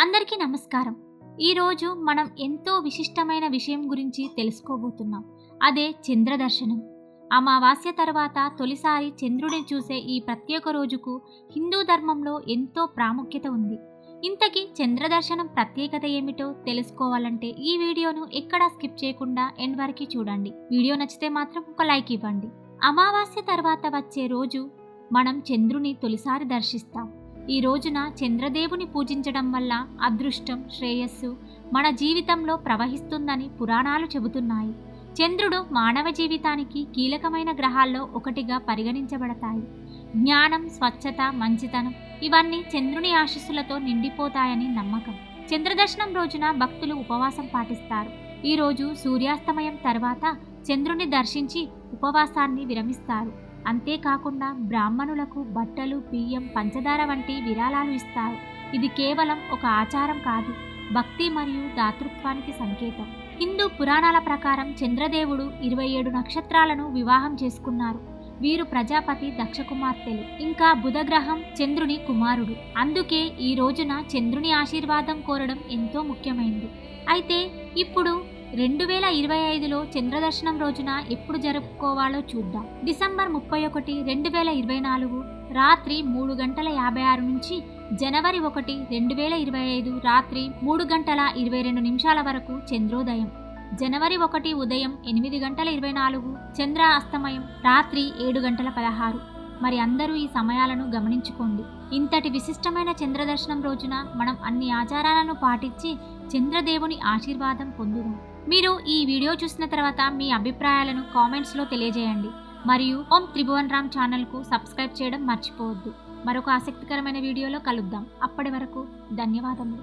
అందరికీ నమస్కారం. ఈరోజు మనం ఎంతో విశిష్టమైన విషయం గురించి తెలుసుకోబోతున్నాం. అదే చంద్రదర్శనం. అమావాస్య తర్వాత తొలిసారి చంద్రుడిని చూసే ఈ ప్రత్యేక రోజుకు హిందూ ధర్మంలో ఎంతో ప్రాముఖ్యత ఉంది. ఇంతకీ చంద్రదర్శనం ప్రత్యేకత ఏమిటో తెలుసుకోవాలంటే ఈ వీడియోను ఎక్కడా స్కిప్ చేయకుండా ఎండ్ వరకు చూడండి. వీడియో నచ్చితే మాత్రం ఒక లైక్ ఇవ్వండి. అమావాస్య తర్వాత వచ్చే రోజు మనం చంద్రుని తొలిసారి దర్శిస్తాం. ఈ రోజున చంద్రదేవుని పూజించడం వల్ల అదృష్టం శ్రేయస్సు మన జీవితంలో ప్రవహిస్తుందని పురాణాలు చెబుతున్నాయి. చంద్రుడు మానవ జీవితానికి కీలకమైన గ్రహాల్లో ఒకటిగా పరిగణించబడతాయి. జ్ఞానం స్వచ్ఛత మంచితనం ఇవన్నీ చంద్రుని ఆశీస్సులతో నిండిపోతాయని నమ్మకం. చంద్రదర్శనం రోజున భక్తులు ఉపవాసం పాటిస్తారు. ఈరోజు సూర్యాస్తమయం తర్వాత చంద్రుని దర్శించి ఉపవాసాన్ని విరమిస్తారు. అంతేకాకుండా బ్రాహ్మణులకు బట్టలు బియ్యం పంచదార వంటి విరాళాలు ఇస్తారు. ఇది కేవలం ఒక ఆచారం కాదు భక్తి మరియు దాతృత్వానికి సంకేతం. హిందూ పురాణాల ప్రకారం చంద్రదేవుడు ఇరవై ఏడు నక్షత్రాలను వివాహం చేసుకున్నారు. వీరు ప్రజాపతి దక్ష కుమార్తెలు ఇంకా బుధగ్రహం చంద్రుని కుమారుడు. అందుకే ఈ రోజున చంద్రుని ఆశీర్వాదం కోరడం ఎంతో ముఖ్యమైనది అయితే ఇప్పుడు రెండు వేల ఇరవై ఐదులో చంద్రదర్శనం రోజున ఎప్పుడు జరుపుకోవాలో చూద్దాం. డిసెంబర్ ముప్పై ఒకటి రెండు వేల ఇరవై నాలుగు రాత్రి మూడు గంటల యాభై ఆరు నుంచి జనవరి ఒకటి రెండు వేల ఇరవై ఐదు రాత్రి మూడు గంటల ఇరవై రెండు నిమిషాల వరకు చంద్రోదయం. జనవరి ఒకటి ఉదయం ఎనిమిది గంటల ఇరవై నాలుగు చంద్ర అస్తమయం రాత్రి ఏడు గంటల పదహారు. మరి అందరూ ఈ సమయాలను గమనించుకోండి. ఇంతటి విశిష్టమైన చంద్రదర్శనం రోజున మనం అన్ని ఆచారాలను పాటించి చంద్రదేవుని ఆశీర్వాదం పొందుదాం. మీరు ఈ వీడియో చూసిన తర్వాత మీ అభిప్రాయాలను కామెంట్స్లో తెలియజేయండి. మరియు ఓం త్రిభువన్ రామ్ ఛానల్కు సబ్స్క్రైబ్ చేయడం మర్చిపోవద్దు. మరొక ఆసక్తికరమైన వీడియోలో కలుద్దాం. అప్పటి వరకు ధన్యవాదములు.